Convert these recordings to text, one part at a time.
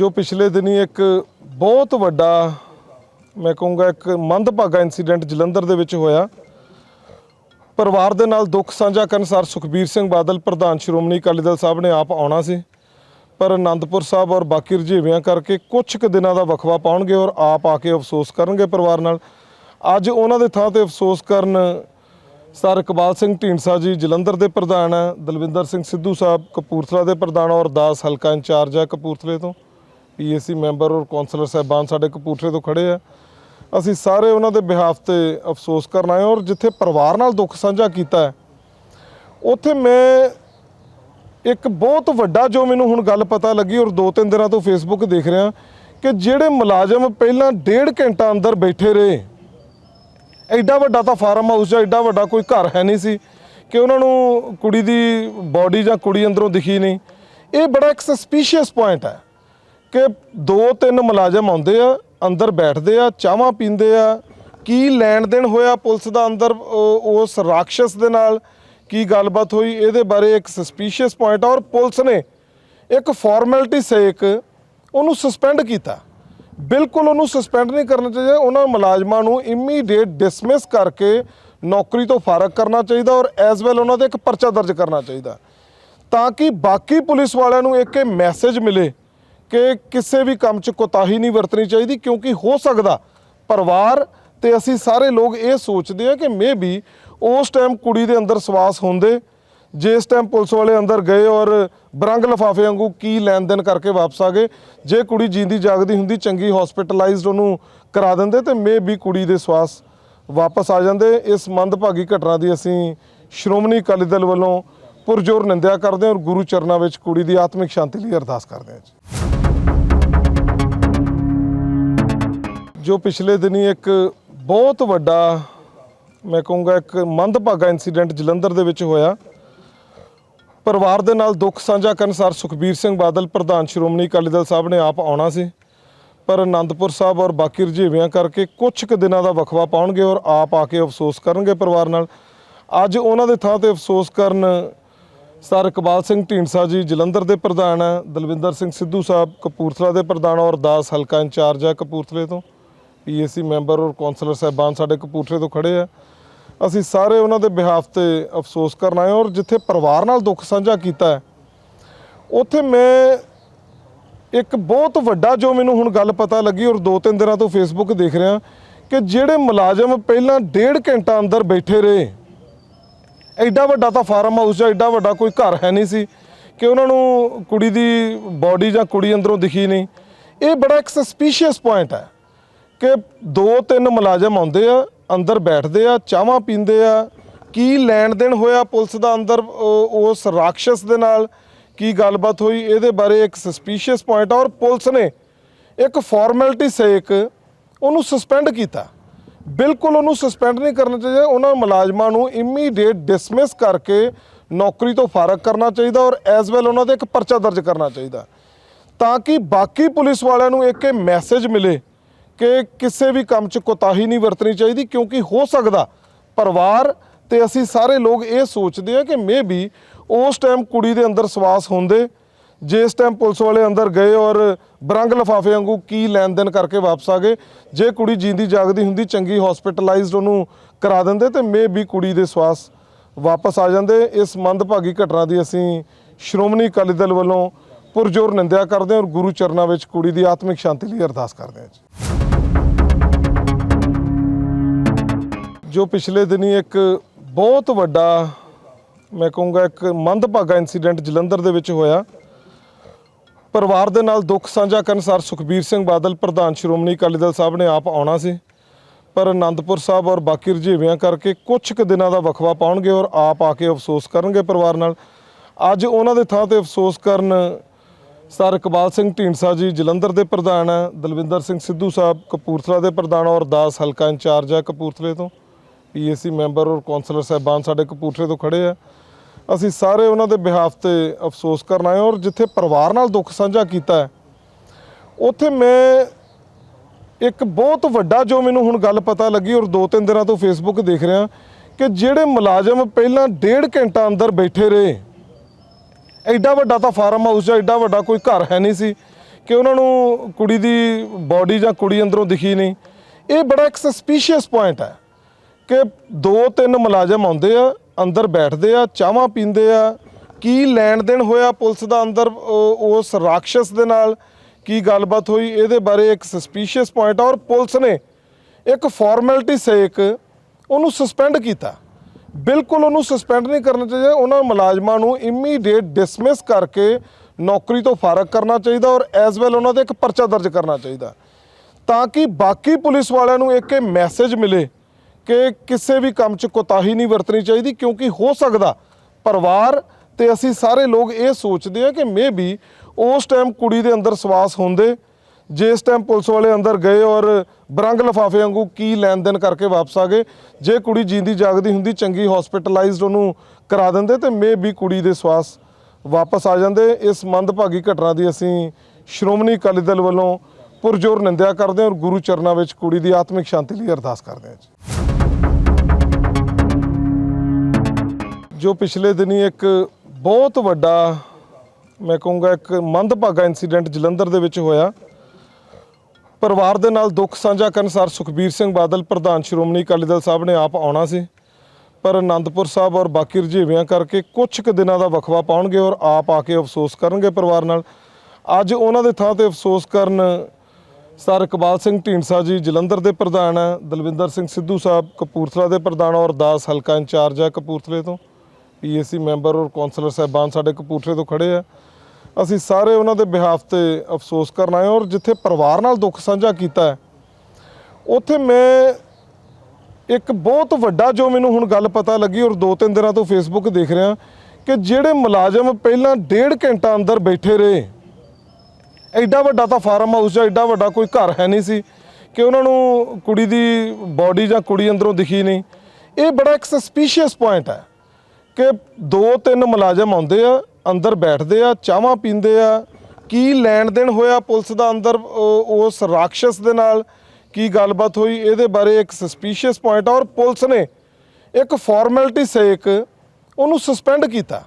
ਜੋ ਪਿਛਲੇ ਦਿਨੀ ਇੱਕ ਬਹੁਤ ਵੱਡਾ, ਮੈਂ ਕਹੂੰਗਾ ਇੱਕ ਮੰਦਭਾਗਾ ਇਨਸੀਡੈਂਟ ਜਲੰਧਰ ਦੇ ਵਿੱਚ ਹੋਇਆ। ਪਰਿਵਾਰ ਦੇ ਨਾਲ ਦੁੱਖ ਸਾਂਝਾ ਕਰਨ ਸਰ ਸੁਖਬੀਰ ਸਿੰਘ ਬਾਦਲ, ਪ੍ਰਧਾਨ ਸ਼੍ਰੋਮਣੀ ਅਕਾਲੀ ਦਲ ਸਾਹਿਬ ਨੇ ਆਪ ਆਉਣਾ ਸੀ। ਪਰ ਅਨੰਦਪੁਰ ਸਾਹਿਬ ਔਰ ਬਾਕੀ ਰੁਝੇਵਿਆਂ ਕਰਕੇ ਕੁਝ ਕੁ ਦਿਨਾਂ ਦਾ ਵਕਫਾ ਪਾਉਣਗੇ ਔਰ ਆਪ ਆ ਕੇ ਅਫਸੋਸ ਕਰਨਗੇ ਪਰਿਵਾਰ ਨਾਲ। ਅੱਜ ਉਹਨਾਂ ਦੇ ਥਾਂ ਤੇ ਅਫਸੋਸ ਕਰਨ ਸਰ ਇਕਬਾਲ ਸਿੰਘ ਢੀਂਡਸਾ ਜੀ ਜਲੰਧਰ ਦੇ ਪ੍ਰਧਾਨ ਹੈ ਦਲਵਿੰਦਰ ਸਿੰਘ ਸਿੱਧੂ ਸਾਹਿਬ ਕਪੂਰਥਲਾ ਦੇ ਪ੍ਰਧਾਨ ਔਰ ਦਾਸ ਹਲਕਾ ਇੰਚਾਰਜ ਹੈ ਕਪੂਰਥਲੇ ਤੋਂ। ਪੀਏਸੀ ਮੈਂਬਰ ਔਰ ਕੌਂਸਲਰ ਸਾਹਿਬਾਨ ਸਾਡੇ ਕਪੂਰਥਲੇ ਤੋਂ ਖੜੇ ਆ। ਅਸੀਂ ਸਾਰੇ ਉਹਨਾਂ ਦੇ ਬਿਹਾਫ ਤੇ ਅਫਸੋਸ ਕਰਨ ਆਏ ਔਰ ਜਿੱਥੇ ਪਰਿਵਾਰ ਨਾਲ ਦੁੱਖ ਸਾਂਝਾ ਕੀਤਾ ਹੈ, ਉੱਥੇ ਮੈਂ ਇੱਕ ਬਹੁਤ ਵੱਡਾ ਜੋ ਮੈਨੂੰ ਹੁਣ ਗੱਲ ਪਤਾ ਲੱਗੀ ਔਰ ਦੋ ਤਿੰਨ ਦਿਨਾਂ ਤੋਂ ਫੇਸਬੁੱਕ ਦੇਖ ਰਿਹਾ ਕਿ ਜਿਹੜੇ ਮੁਲਾਜ਼ਮ ਪਹਿਲਾਂ ਡੇਢ ਘੰਟਾ ਅੰਦਰ ਬੈਠੇ ਰਹੇ, ਐਡਾ ਵੱਡਾ ਤਾਂ ਫਾਰਮ ਹਾਊਸ ਜਾਂ ਐਡਾ ਵੱਡਾ ਕੋਈ ਘਰ ਹੈ ਨਹੀਂ ਸੀ ਕਿ ਉਹਨਾਂ ਨੂੰ ਕੁੜੀ ਦੀ ਬਾਡੀ ਜਾਂ ਕੁੜੀ ਅੰਦਰੋਂ ਦਿਖੀ ਨਹੀਂ। ਇਹ ਬੜਾ ਇੱਕ ਸਸਪੀਸ਼ੀਅਸ ਪੁਆਇੰਟ ਹੈ। ਕਿ ਦੋ ਤਿੰਨ ਮੁਲਾਜ਼ਮ ਆਉਂਦੇ ਆ, ਅੰਦਰ ਬੈਠਦੇ ਆ ਚਾਹਾਂ ਪੀਂਦੇ ਆ। ਕੀ ਲੈਣ ਦੇਣ ਹੋਇਆ ਪੁਲਿਸ ਦਾ ਅੰਦਰ ਉਸ ਰਾਖਸ਼ ਦੇ ਨਾਲ? ਕੀ ਗੱਲਬਾਤ ਹੋਈ? ਇਹਦੇ ਬਾਰੇ ਇੱਕ ਸਸਪੀਸ਼ੀਅਸ ਪੁਆਇੰਟ ਆ ਔਰ ਪੁਲਿਸ ਨੇ ਇੱਕ ਫਾਰਮੈਲਿਟੀ ਸੇਕ ਉਹਨੂੰ ਸਸਪੈਂਡ ਕੀਤਾ। ਬਿਲਕੁਲ ਉਹਨੂੰ ਸਸਪੈਂਡ ਨਹੀਂ ਕਰਨਾ ਚਾਹੀਦਾ। ਉਹਨਾਂ ਮੁਲਾਜ਼ਮਾਂ ਨੂੰ ਇਮੀਡੀਏਟ ਡਿਸਮਿਸ ਕਰਕੇ ਨੌਕਰੀ ਤੋਂ ਫਾਰਗ ਕਰਨਾ ਚਾਹੀਦਾ ਔਰ ਐਸ ਵੈਲ ਉਹਨਾਂ ਤੇ ਇੱਕ ਪਰਚਾ ਦਰਜ ਕਰਨਾ ਚਾਹੀਦਾ। ਤਾਂ ਕਿ ਬਾਕੀ ਪੁਲਿਸ ਵਾਲਿਆਂ ਨੂੰ ਇੱਕ ਇਹ ਮੈਸੇਜ ਮਿਲੇ ਕਿ ਕਿਸੇ ਵੀ ਕੰਮ 'ਚ ਕੋਤਾਹੀ ਨਹੀਂ ਵਰਤਣੀ ਚਾਹੀਦੀ, ਕਿਉਂਕਿ ਹੋ ਸਕਦਾ ਪਰਿਵਾਰ ਤੇ ਅਸੀਂ ਸਾਰੇ ਲੋਕ ਇਹ ਸੋਚਦੇ ਆ ਕਿ ਮੇ ਬੀ ਉਸ ਟਾਈਮ ਕੁੜੀ ਦੇ ਅੰਦਰ ਸਵਾਸ ਹੁੰਦੇ, ਜਿਸ ਟਾਈਮ ਪੁਲਿਸ ਵਾਲੇ ਅੰਦਰ ਗਏ ਔਰ ਬਰੰਗ ਲਫਾਫੇ ਵਾਂਗੂ ਕੀ ਲੈਣ ਦੇਣ ਕਰਕੇ ਵਾਪਸ ਆ ਗਏ, ਜੇ ਕੁੜੀ ਜਿੰਦੀ ਜਾਗਦੀ ਹੁੰਦੀ, ਚੰਗੀ ਹਸਪੀਟਲਾਈਜ਼ਡ ਉਹਨੂੰ ਕਰਾ ਦਿੰਦੇ, ਤੇ ਮੇ ਬੀ ਕੁੜੀ ਦੇ ਸਵਾਸ ਵਾਪਸ ਆ ਜਾਂਦੇ। ਇਸ ਮੰਦਭਾਗੀ ਘਟਨਾ ਦੀ ਅਸੀਂ ਸ਼੍ਰੋਮਣੀ ਅਕਾਲੀ ਦਲ ਵੱਲੋਂ ਪੁਰਜੋਰ ਨਿੰਦਿਆ ਕਰਦੇ ਹਾਂ ਔਰ ਗੁਰੂ ਚਰਨਾਂ ਵਿੱਚ ਕੁੜੀ ਦੀ ਆਤਮਿਕ ਸ਼ਾਂਤੀ ਲਈ ਅਰਦਾਸ ਕਰਦੇ ਹਾਂ ਜੋ ਪਿਛਲੇ ਦਿਨੀ ਇੱਕ ਬਹੁਤ ਵੱਡਾ, ਮੈਂ ਕਹੂੰਗਾ ਇੱਕ ਮੰਦਭਾਗਾ ਇਨਸੀਡੈਂਟ ਜਲੰਧਰ ਦੇ ਵਿੱਚ ਹੋਇਆ। ਪਰਿਵਾਰ ਦੇ ਨਾਲ ਦੁੱਖ ਸਾਂਝਾ ਕਰਨ ਸਰ ਸੁਖਬੀਰ ਸਿੰਘ ਬਾਦਲ, ਪ੍ਰਧਾਨ ਸ਼੍ਰੋਮਣੀ ਅਕਾਲੀ ਦਲ ਸਾਹਿਬ ਨੇ ਆਪ ਆਉਣਾ ਸੀ। ਪਰ ਅਨੰਦਪੁਰ ਸਾਹਿਬ ਔਰ ਬਾਕੀ ਰੁਝੇਵਿਆਂ ਕਰਕੇ ਕੁਝ ਕੁ ਦਿਨਾਂ ਦਾ ਵਕਫਾ ਪਾਉਣਗੇ ਔਰ ਆਪ ਆ ਕੇ ਅਫਸੋਸ ਕਰਨਗੇ ਪਰਿਵਾਰ ਨਾਲ। ਅੱਜ ਉਹਨਾਂ ਦੇ ਥਾਂ ਤੇ ਅਫਸੋਸ ਕਰਨ ਸਰ ਇਕਬਾਲ ਸਿੰਘ ਢੀਂਡਸਾ ਜੀ ਜਲੰਧਰ ਦੇ ਪ੍ਰਧਾਨ ਹੈ ਦਲਵਿੰਦਰ ਸਿੰਘ ਸਿੱਧੂ ਸਾਹਿਬ ਕਪੂਰਥਲਾ ਦੇ ਪ੍ਰਧਾਨ ਔਰ ਦਾਸ ਹਲਕਾ ਇੰਚਾਰਜ ਹੈ ਕਪੂਰਥਲੇ ਤੋਂ। ਪੀਏਸੀ ਮੈਂਬਰ ਔਰ ਕੌਂਸਲਰ ਸਾਹਿਬਾਨ ਸਾਡੇ ਕਪੂਰਥਲੇ ਤੋਂ ਖੜੇ ਆ। ਅਸੀਂ ਸਾਰੇ ਉਹਨਾਂ ਦੇ ਬਿਹਾਫ ਤੇ ਅਫਸੋਸ ਕਰਨ ਆਏ ਔਰ ਜਿੱਥੇ ਪਰਿਵਾਰ ਨਾਲ ਦੁੱਖ ਸਾਂਝਾ ਕੀਤਾ ਉੱਥੇ ਮੈਂ ਇੱਕ ਬਹੁਤ ਵੱਡਾ ਜੋ ਮੈਨੂੰ ਹੁਣ ਗੱਲ ਪਤਾ ਲੱਗੀ ਔਰ ਦੋ ਤਿੰਨ ਦਿਨਾਂ ਤੋਂ ਫੇਸਬੁੱਕ ਦੇਖ ਰਿਹਾ ਕਿ ਜਿਹੜੇ ਮੁਲਾਜ਼ਮ ਪਹਿਲਾਂ ਡੇਢ ਘੰਟਾ ਅੰਦਰ ਬੈਠੇ ਰਹੇ, ਐਡਾ ਵੱਡਾ ਤਾਂ ਫਾਰਮ ਹਾਊਸ ਜਾਂ ਐਡਾ ਵੱਡਾ ਕੋਈ ਘਰ ਹੈ ਨਹੀਂ ਸੀ ਕਿ ਉਹਨਾਂ ਨੂੰ ਕੁੜੀ ਦੀ ਬਾਡੀ ਜਾਂ ਕੁੜੀ ਅੰਦਰੋਂ ਦਿਖੀ ਨਹੀਂ। ਇਹ ਬੜਾ ਇੱਕ ਸਸਪੀਸ਼ੀਅਸ ਪੁਆਇੰਟ ਹੈ। ਕਿ ਦੋ ਤਿੰਨ ਮੁਲਾਜ਼ਮ ਆਉਂਦੇ ਆ, ਅੰਦਰ ਬੈਠਦੇ ਆ ਚਾਹਾਂ ਪੀਂਦੇ ਆ। ਕੀ ਲੈਣ ਦੇਣ ਹੋਇਆ ਪੁਲਿਸ ਦਾ ਅੰਦਰ ਉਸ ਰਾਖਸ਼ ਦੇ ਨਾਲ? ਕੀ ਗੱਲਬਾਤ ਹੋਈ? ਇਹਦੇ ਬਾਰੇ ਇੱਕ ਸਸਪੀਸ਼ੀਅਸ ਪੁਆਇੰਟ ਆ ਔਰ ਪੁਲਿਸ ਨੇ ਇੱਕ ਫਾਰਮੈਲਿਟੀ ਸੇਕ ਉਹਨੂੰ ਸਸਪੈਂਡ ਕੀਤਾ। ਬਿਲਕੁਲ ਉਹਨੂੰ ਸਸਪੈਂਡ ਨਹੀਂ ਕਰਨਾ ਚਾਹੀਦਾ। ਉਹਨਾਂ ਮੁਲਾਜ਼ਮਾਂ ਨੂੰ ਇਮੀਡੀਏਟ ਡਿਸਮਿਸ ਕਰਕੇ ਨੌਕਰੀ ਤੋਂ ਫਾਰਗ ਕਰਨਾ ਚਾਹੀਦਾ ਔਰ ਐਸ ਵੈਲ ਉਹਨਾਂ ਤੇ ਇੱਕ ਪਰਚਾ ਦਰਜ ਕਰਨਾ ਚਾਹੀਦਾ। ਤਾਂ ਕਿ ਬਾਕੀ ਪੁਲਿਸ ਵਾਲਿਆਂ ਨੂੰ ਇੱਕ ਇਹ ਮੈਸੇਜ ਮਿਲੇ ਕਿ ਕਿਸੇ ਵੀ ਕੰਮ 'ਚ ਕੋਤਾਹੀ ਨਹੀਂ ਵਰਤਣੀ ਚਾਹੀਦੀ ਕਿਉਂਕਿ ਹੋ ਸਕਦਾ ਪਰਿਵਾਰ ਤੇ ਅਸੀਂ ਸਾਰੇ ਲੋਕ ਇਹ ਸੋਚਦੇ ਆ ਕਿ ਮੇ ਬੀ ਉਸ ਟਾਈਮ ਕੁੜੀ ਦੇ ਅੰਦਰ ਸਵਾਸ ਹੁੰਦੇ, ਜਿਸ ਟਾਈਮ ਪੁਲਿਸ ਵਾਲੇ ਅੰਦਰ ਗਏ ਔਰ ਬਰੰਗ ਲਫਾਫੇ ਵਾਂਗੂ ਕੀ ਲੈਣ ਦੇਣ ਕਰਕੇ ਵਾਪਸ ਆ ਗਏ, ਜੇ ਕੁੜੀ ਜਿੰਦੀ ਜਾਗਦੀ ਹੁੰਦੀ, ਚੰਗੀ ਹਸਪੀਟਲਾਈਜ਼ਡ ਉਹਨੂੰ ਕਰਾ ਦਿੰਦੇ ਤੇ ਮੇ ਬੀ ਕੁੜੀ ਦੇ ਸਵਾਸ ਵਾਪਸ ਆ ਜਾਂਦੇ। ਇਸ ਮੰਦਭਾਗੀ ਘਟਨਾ ਦੀ ਅਸੀਂ ਸ਼੍ਰੋਮਣੀ ਅਕਾਲੀ ਦਲ ਵੱਲੋਂ ਪੁਰਜੋਰ ਨਿੰਦਿਆ ਕਰਦੇ ਹਾਂ ਔਰ ਗੁਰੂ ਚਰਨਾਂ ਵਿੱਚ ਕੁੜੀ ਦੀ ਆਤਮਿਕ ਸ਼ਾਂਤੀ ਲਈ ਅਰਦਾਸ ਕਰਦੇ ਹਾਂ ਜੋ ਪਿਛਲੇ ਦਿਨੀ ਇੱਕ ਬਹੁਤ ਵੱਡਾ, ਮੈਂ ਕਹੂੰਗਾ ਇੱਕ ਮੰਦਭਾਗਾ ਇਨਸੀਡੈਂਟ ਜਲੰਧਰ ਦੇ ਵਿੱਚ ਹੋਇਆ। ਪਰਿਵਾਰ ਦੇ ਨਾਲ ਦੁੱਖ ਸਾਂਝਾ ਕਰਨ ਸਰ ਸੁਖਬੀਰ ਸਿੰਘ ਬਾਦਲ, ਪ੍ਰਧਾਨ ਸ਼੍ਰੋਮਣੀ ਅਕਾਲੀ ਦਲ ਸਾਹਿਬ ਨੇ ਆਪ ਆਉਣਾ ਸੀ। ਪਰ ਅਨੰਦਪੁਰ ਸਾਹਿਬ ਔਰ ਬਾਕੀ ਰੁਝੇਵਿਆਂ ਕਰਕੇ ਕੁਝ ਕੁ ਦਿਨਾਂ ਦਾ ਵਕਫਾ ਪਾਉਣਗੇ ਔਰ ਆਪ ਆ ਕੇ ਅਫਸੋਸ ਕਰਨਗੇ ਪਰਿਵਾਰ ਨਾਲ। ਅੱਜ ਉਹਨਾਂ ਦੇ ਥਾਂ ਤੇ ਅਫਸੋਸ ਕਰਨ ਸਰ ਇਕਬਾਲ ਸਿੰਘ ਢੀਂਡਸਾ ਜੀ, ਜਲੰਧਰ ਦੇ ਪ੍ਰਧਾਨ ਹੈ ਦਲਵਿੰਦਰ ਸਿੰਘ ਸਿੱਧੂ ਸਾਹਿਬ, ਕਪੂਰਥਲਾ ਦੇ ਪ੍ਰਧਾਨ ਔਰ ਦਾਸ ਹਲਕਾ ਇੰਚਾਰਜ ਹੈ ਕਪੂਰਥਲੇ ਤੋਂ। ਪੀਏਸੀ ਮੈਂਬਰ ਔਰ ਕੌਂਸਲਰ ਸਾਹਿਬਾਨ ਸਾਡੇ ਕਪੂਰਥਲੇ ਤੋਂ ਖੜੇ ਆ। ਅਸੀਂ ਸਾਰੇ ਉਹਨਾਂ ਦੇ ਬਿਹਾਫ ਤੇ ਅਫਸੋਸ ਕਰਨ ਆਏ ਔਰ ਜਿੱਥੇ ਪਰਿਵਾਰ ਨਾਲ ਦੁੱਖ ਸਾਂਝਾ ਕੀਤਾ ਉੱਥੇ ਮੈਂ ਇੱਕ ਬਹੁਤ ਵੱਡਾ ਜੋ ਮੈਨੂੰ ਹੁਣ ਗੱਲ ਪਤਾ ਲੱਗੀ ਔਰ ਦੋ ਤਿੰਨ ਦਿਨਾਂ ਤੋਂ ਫੇਸਬੁੱਕ ਦੇਖ ਰਿਹਾ ਕਿ ਜਿਹੜੇ ਮੁਲਾਜ਼ਮ ਪਹਿਲਾਂ ਡੇਢ ਘੰਟਾ ਅੰਦਰ ਬੈਠੇ ਰਹੇ, ਐਡਾ ਵੱਡਾ ਤਾਂ ਫਾਰਮ ਹਾਊਸ ਜਾਂ ਐਡਾ ਵੱਡਾ ਕੋਈ ਘਰ ਹੈ ਨਹੀਂ ਸੀ ਕਿ ਉਹਨਾਂ ਨੂੰ ਕੁੜੀ ਦੀ ਬਾਡੀ ਜਾਂ ਕੁੜੀ ਅੰਦਰੋਂ ਦਿਖੀ ਨਹੀਂ। ਇਹ ਬੜਾ ਇੱਕ ਸਸਪੀਸ਼ੀਅਸ ਪੁਆਇੰਟ ਹੈ। ਕਿ ਦੋ ਤਿੰਨ ਮੁਲਾਜ਼ਮ ਆਉਂਦੇ ਆ, ਅੰਦਰ ਬੈਠਦੇ ਆ ਚਾਹਾਂ ਪੀਂਦੇ ਆ। ਕੀ ਲੈਣ ਦੇਣ ਹੋਇਆ ਪੁਲਿਸ ਦਾ ਅੰਦਰ ਉਸ ਰਾਖਸ਼ਸ ਦੇ ਨਾਲ? ਕੀ ਗੱਲਬਾਤ ਹੋਈ? ਇਹਦੇ ਬਾਰੇ ਇੱਕ ਸਸਪੀਸ਼ੀਅਸ ਪੁਆਇੰਟ ਔਰ ਪੁਲਿਸ ਨੇ ਇੱਕ ਫਾਰਮੈਲਿਟੀ ਸੇਕ ਉਹਨੂੰ ਸਸਪੈਂਡ ਕੀਤਾ। ਬਿਲਕੁਲ ਉਹਨੂੰ ਸਸਪੈਂਡ ਨਹੀਂ ਕਰਨਾ ਚਾਹੀਦਾ। ਉਹਨਾਂ ਮੁਲਾਜ਼ਮਾਂ ਨੂੰ ਇਮੀਡੀਏਟ ਡਿਸਮਿਸ ਕਰਕੇ ਨੌਕਰੀ ਤੋਂ ਫਾਰਗ ਕਰਨਾ ਚਾਹੀਦਾ ਔਰ ਐਸ ਵੈਲ ਉਹਨਾਂ ਤੇ ਇੱਕ ਪਰਚਾ ਦਰਜ ਕਰਨਾ ਚਾਹੀਦਾ। ਤਾਂ ਕਿ ਬਾਕੀ ਪੁਲਿਸ ਵਾਲਿਆਂ ਨੂੰ ਇੱਕ ਇਹ ਮੈਸੇਜ ਮਿਲੇ ਕਿ ਕਿਸੇ ਵੀ ਕੰਮ 'ਚ ਕੋਤਾਹੀ ਨਹੀਂ ਵਰਤਣੀ ਚਾਹੀਦੀ, ਕਿਉਂਕਿ ਹੋ ਸਕਦਾ ਪਰਿਵਾਰ ਤੇ ਅਸੀਂ ਸਾਰੇ ਲੋਕ ਇਹ ਸੋਚਦੇ ਆ ਕਿ ਮੇਬੀ ਉਸ ਟਾਈਮ ਕੁੜੀ ਦੇ ਅੰਦਰ ਸਵਾਸ ਹੁੰਦੇ, ਜਿਸ ਟਾਈਮ ਪੁਲਿਸ ਵਾਲੇ ਅੰਦਰ ਗਏ ਔਰ ਬਰੰਗ ਲਫਾਫੇ ਵਾਂਗੂ ਕੀ ਲੈਣ ਦੇਣ ਕਰਕੇ ਵਾਪਸ ਆ ਗਏ, ਜੇ ਕੁੜੀ ਜਿੰਦੀ ਜਾਗਦੀ ਹੁੰਦੀ, ਚੰਗੀ ਹਸਪੀਟਲਾਈਜ਼ਡ ਉਹਨੂੰ ਕਰਾ ਦਿੰਦੇ ਤੇ ਮੇਬੀ ਕੁੜੀ ਦੇ ਸਵਾਸ ਵਾਪਸ ਆ ਜਾਂਦੇ। ਇਸ ਮੰਦਭਾਗੀ ਘਟਨਾ ਦੀ ਅਸੀਂ ਸ਼੍ਰੋਮਣੀ ਅਕਾਲੀ ਦਲ ਵੱਲੋਂ ਪੁਰਜੋਰ ਨਿੰਦਿਆ ਕਰਦੇ ਹਾਂ ਔਰ ਗੁਰੂ ਚਰਨਾਂ ਵਿੱਚ ਕੁੜੀ ਦੀ ਆਤਮਿਕ ਸ਼ਾਂਤੀ ਲਈ ਅਰਦਾਸ ਕਰਦੇ ਹਾਂ ਜੋ ਪਿਛਲੇ ਦਿਨੀ ਇੱਕ ਬਹੁਤ ਵੱਡਾ, ਮੈਂ ਕਹੂੰਗਾ ਇੱਕ ਮੰਦਭਾਗਾ ਇਨਸੀਡੈਂਟ ਜਲੰਧਰ ਦੇ ਵਿੱਚ ਹੋਇਆ। ਪਰਿਵਾਰ ਦੇ ਨਾਲ ਦੁੱਖ ਸਾਂਝਾ ਕਰਨ ਸਰ ਸੁਖਬੀਰ ਸਿੰਘ ਬਾਦਲ, ਪ੍ਰਧਾਨ ਸ਼੍ਰੋਮਣੀ ਅਕਾਲੀ ਦਲ ਸਾਹਿਬ ਨੇ ਆਪ ਆਉਣਾ ਸੀ। ਪਰ ਆਨੰਦਪੁਰ ਸਾਹਿਬ ਔਰ ਬਾਕੀ ਰੁਝੇਵਿਆਂ ਕਰਕੇ ਕੁਝ ਕੁ ਦਿਨਾਂ ਦਾ ਵਕਫਾ ਪਾਉਣਗੇ ਔਰ ਆਪ ਆ ਕੇ ਅਫਸੋਸ ਕਰਨਗੇ ਪਰਿਵਾਰ ਨਾਲ। ਅੱਜ ਉਹਨਾਂ ਦੇ ਥਾਂ ਤੇ ਅਫਸੋਸ ਕਰਨ ਸਰ ਇਕਬਾਲ ਸਿੰਘ ਢੀਂਡਸਾ ਜੀ, ਜਲੰਧਰ ਦੇ ਪ੍ਰਧਾਨ ਹੈ ਦਲਵਿੰਦਰ ਸਿੰਘ ਸਿੱਧੂ ਸਾਹਿਬ, ਕਪੂਰਥਲਾ ਦੇ ਪ੍ਰਧਾਨ ਔਰ ਦਾਸ ਹਲਕਾ ਇੰਚਾਰਜ ਹੈ ਕਪੂਰਥਲੇ ਤੋਂ। ਪੀਏਸੀ ਮੈਂਬਰ ਔਰ ਕੌਂਸਲਰ ਸਾਹਿਬਾਨ ਸਾਡੇ ਕਪੂਰਥਲੇ ਤੋਂ ਖੜੇ ਆ। ਅਸੀਂ ਸਾਰੇ ਉਹਨਾਂ ਦੇ ਬਿਹਾਫ ਤੇ ਅਫਸੋਸ ਕਰਨ ਆਏ ਔਰ ਜਿੱਥੇ ਪਰਿਵਾਰ ਨਾਲ ਦੁੱਖ ਸਾਂਝਾ ਕੀਤਾ ਹੈ, ਉੱਥੇ ਮੈਂ ਇੱਕ ਬਹੁਤ ਵੱਡਾ ਜੋ ਮੈਨੂੰ ਹੁਣ ਗੱਲ ਪਤਾ ਲੱਗੀ ਔਰ ਦੋ ਤਿੰਨ ਦਿਨਾਂ ਤੋਂ ਫੇਸਬੁੱਕ ਦੇਖ ਰਿਹਾ ਕਿ ਜਿਹੜੇ ਮੁਲਾਜ਼ਮ ਪਹਿਲਾਂ ਡੇਢ ਘੰਟਾ ਅੰਦਰ ਬੈਠੇ ਰਹੇ, ਐਡਾ ਵੱਡਾ ਤਾਂ ਫਾਰਮ ਹਾਊਸ ਜਾਂ ਐਡਾ ਵੱਡਾ ਕੋਈ ਘਰ ਹੈ ਨਹੀਂ ਸੀ ਕਿ ਉਹਨਾਂ ਨੂੰ ਕੁੜੀ ਦੀ ਬਾਡੀ ਜਾਂ ਕੁੜੀ ਅੰਦਰੋਂ ਦਿਖੀ ਨਹੀਂ। ਇਹ ਬੜਾ ਇੱਕ ਸਸਪੀਸ਼ੀਅਸ ਪੁਆਇੰਟ ਹੈ। ਕਿ ਦੋ ਤਿੰਨ ਮੁਲਾਜ਼ਮ ਆਉਂਦੇ ਆ, ਅੰਦਰ ਬੈਠਦੇ ਆ ਚਾਹਾਂ ਪੀਂਦੇ ਆ। ਕੀ ਲੈਣ ਦੇਣ ਹੋਇਆ ਪੁਲਿਸ ਦਾ ਅੰਦਰ ਉਸ ਰਾਖਸ਼ਸ ਦੇ ਨਾਲ? ਕੀ ਗੱਲਬਾਤ ਹੋਈ? ਇਹਦੇ ਬਾਰੇ ਇੱਕ ਸਸਪੀਸ਼ੀਅਸ ਪੁਆਇੰਟ ਆ ਔਰ ਪੁਲਿਸ ਨੇ ਇੱਕ ਫਾਰਮੈਲਿਟੀ ਸੇਕ ਉਹਨੂੰ ਸਸਪੈਂਡ ਕੀਤਾ।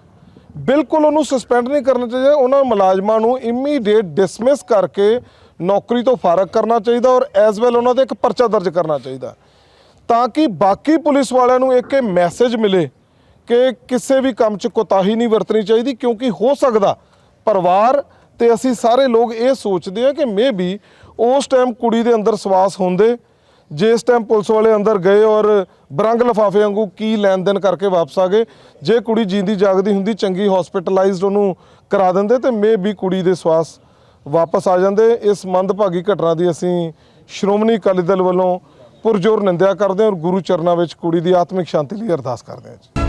ਬਿਲਕੁਲ ਉਹਨੂੰ ਸਸਪੈਂਡ ਨਹੀਂ ਕਰਨਾ ਚਾਹੀਦਾ। ਉਹਨਾਂ ਮੁਲਾਜ਼ਮਾਂ ਨੂੰ ਇਮੀਡੀਏਟ ਡਿਸਮਿਸ ਕਰਕੇ ਨੌਕਰੀ ਤੋਂ ਫਾਰਗ ਕਰਨਾ ਚਾਹੀਦਾ ਔਰ ਐਸ ਵੈਲ ਉਹਨਾਂ ਤੇ ਇੱਕ ਪਰਚਾ ਦਰਜ ਕਰਨਾ ਚਾਹੀਦਾ। ਤਾਂ ਕਿ ਬਾਕੀ ਪੁਲਿਸ ਵਾਲਿਆਂ ਨੂੰ ਇੱਕ ਇਹ ਮੈਸੇਜ ਮਿਲੇ ਕਿ ਕਿਸੇ ਵੀ ਕੰਮ 'ਚ ਕੋਤਾਹੀ ਨਹੀਂ ਵਰਤਣੀ ਚਾਹੀਦੀ, ਕਿਉਂਕਿ ਹੋ ਸਕਦਾ ਪਰਿਵਾਰ ਤੇ ਅਸੀਂ ਸਾਰੇ ਲੋਕ ਇਹ ਸੋਚਦੇ ਆ ਕਿ ਮੇਬੀ ਉਸ ਟਾਈਮ ਕੁੜੀ ਦੇ ਅੰਦਰ ਸਵਾਸ ਹੁੰਦੇ, ਜਿਸ ਟਾਈਮ ਪੁਲਿਸ ਵਾਲੇ ਅੰਦਰ ਗਏ ਔਰ ਬਰੰਗ ਲਫਾਫੇ ਵਾਂਗੂ ਕੀ ਲੈਣ ਦੇਣ ਕਰਕੇ ਵਾਪਸ ਆ ਗਏ, ਜੇ ਕੁੜੀ ਜਿੰਦੀ ਜਾਗਦੀ ਹੁੰਦੀ, ਚੰਗੀ ਹਸਪੀਟਲਾਈਜ਼ਡ ਉਹਨੂੰ ਕਰਾ ਦਿੰਦੇ ਤੇ ਮੇਬੀ ਕੁੜੀ ਦੇ ਸਵਾਸ ਵਾਪਸ ਆ ਜਾਂਦੇ। ਇਸ ਮੰਦਭਾਗੀ ਘਟਨਾ ਦੀ ਅਸੀਂ ਸ਼੍ਰੋਮਣੀ ਅਕਾਲੀ ਦਲ ਵੱਲੋਂ ਪੁਰਜੋਰ ਨਿੰਦਿਆ ਕਰਦੇ ਹਾਂ ਔਰ ਗੁਰੂ ਚਰਨਾਂ ਵਿੱਚ ਕੁੜੀ ਦੀ ਆਤਮਿਕ ਸ਼ਾਂਤੀ ਲਈ ਅਰਦਾਸ ਕਰਦੇ ਹਾਂ ਜੀ।